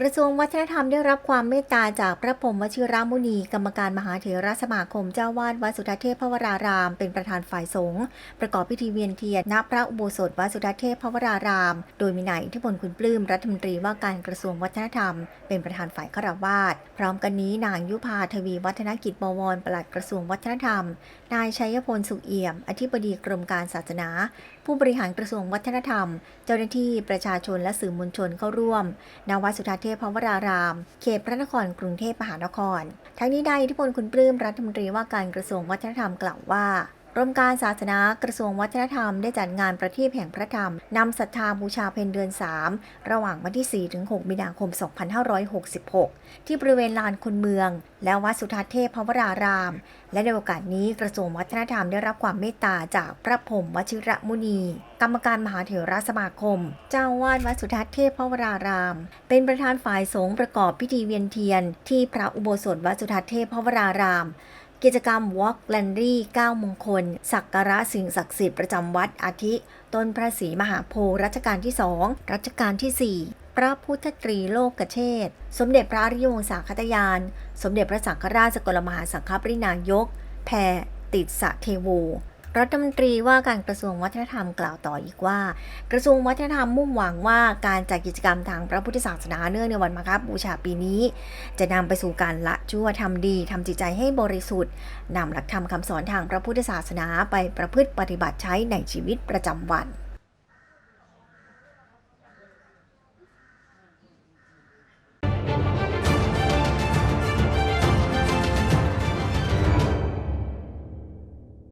กระทรวงวัฒนธรรมได้รับความเมตตาจากพระพรมวชิรามุนี กรรมการมหาเถรสมาคมเจ้าวาดวัดสุทัศเทพพวราราม เป็นประธานฝ่ายสงฆ์ประกอบพิธีเวียนเทียนณพระอุโบสถวัดสุทัศเทพพวราราม โดยมีนายอิทธิพลคุณปลื้มรัฐมนตรีว่าการกระทรวงวัฒนธรรม เป็นประธานฝ่ายฆราวาสพร้อมกันนี้นางยุพาทวีวัฒนกิจบวรปลัดกระทรวงวัฒนธรรม นายชัยพลสุขเอี่ยม อธิบดีกรมการศาสนา ผู้บริหารกระทรวงวัฒนธรรม เจ้าหน้าที่ประชาชนและสื่อมวลชนเข้าร่วมณวัดสุทัศน์เทพพวราราม เขตพระนครกรุงเทพมหานคร ทั้งนี้ได้อิทธิพลคุณปลื้มรัฐมนตรีว่าการกระทรวงวัฒนธรรมกล่าวว่า กรมการศาสนากระทรวงวัฒนธรรมได้จัดงานประทีปแห่งพระธรรมนำศรัทธาบูชาเพนเดือน 3 ระหว่างวันที่4-6มีนาคม 2566 ที่บริเวณลานคนเมือง และวัดสุทัศเทพพวราราม และในโอกาสนี้กระทรวงวัฒนธรรมได้รับความเมตตาจากพระพรมวชิระมุนี กรรมการมหาเถรสมาคม เจ้าวาดวัดสุทัศเทพพวราราม เป็นประธานฝ่ายสงฆ์ประกอบพิธีเวียนเทียน ที่พระอุโบสถวัดสุทัศเทพพวราราม กิจกรรม Walk l a n d r y 9มงคล สักการะสิ่งศักดิ์สิทธิ์ประจำวัดอาทิ ต้นพระศรีมหาโพธิ์รัชกาลที่ 2 รัชกาลที่ 4 พระพุทธตรีโลกกเชษสมเด็จพระริยวงศาคตยาน สมเด็จพระสังฆราชสกลมหาสังฆปรินายก แพรติดสะเทโว รัฐมนตรีว่าการกระทรวงวัฒนธรรมกล่าวต่ออีกว่า กระทรวงวัฒนธรรมมุ่งหวังว่าการจัดกิจกรรมทางพระพุทธศาสนาเนื่องในวันมาฆบูชาปีนี้ จะนำไปสู่การละชั่วทำดีทำจิตใจให้บริสุทธิ์นำหลักธรรมคำสอนทางพระพุทธศาสนาไปประพฤติปฏิบัติใช้ในชีวิตประจำวัน